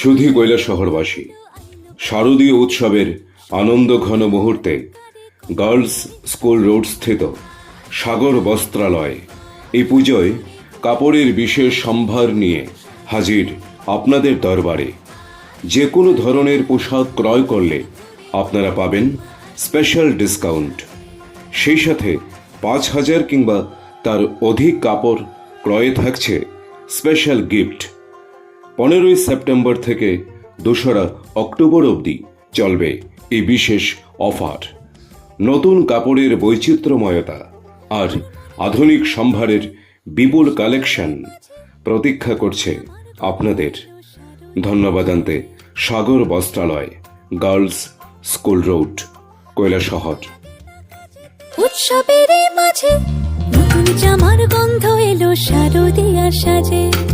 সুধী কৈলা শহরবাসী। শারদীয় উৎসবের আনন্দ ঘন মুহূর্তে গার্লস স্কুল রোড স্থিত সাগর বস্ত্রালয়। এই পুজোয় কাপড়ের বিশেষ সম্ভার নিয়ে হাজির আপনাদের দরবারে। যে কোনো ধরনের পোশাক ক্রয় করলে আপনারা পাবেন স্পেশাল ডিসকাউন্ট সেই সাথে পাঁচ হাজার কিংবা তার অধিক কাপড় ক্রয়ে থাকছে স্পেশাল গিফট পনেরোই সেপ্টেম্বর থেকে দোসরা অক্টোবর অবধি চলবে এই বিশেষ অফার। নতুন কাপড়ের বৈচিত্র্যময়তা আর আধুনিক সম্ভারের বিপুল কালেকশন প্রতীক্ষা করছে আপনাদের। ধন্যবাদ আনতে Sagar Bastralaya girls school road, Kailashahar. উৎসবের মাঝে নতুন জামার গন্ধ এলো শারদিয়ার সাজে।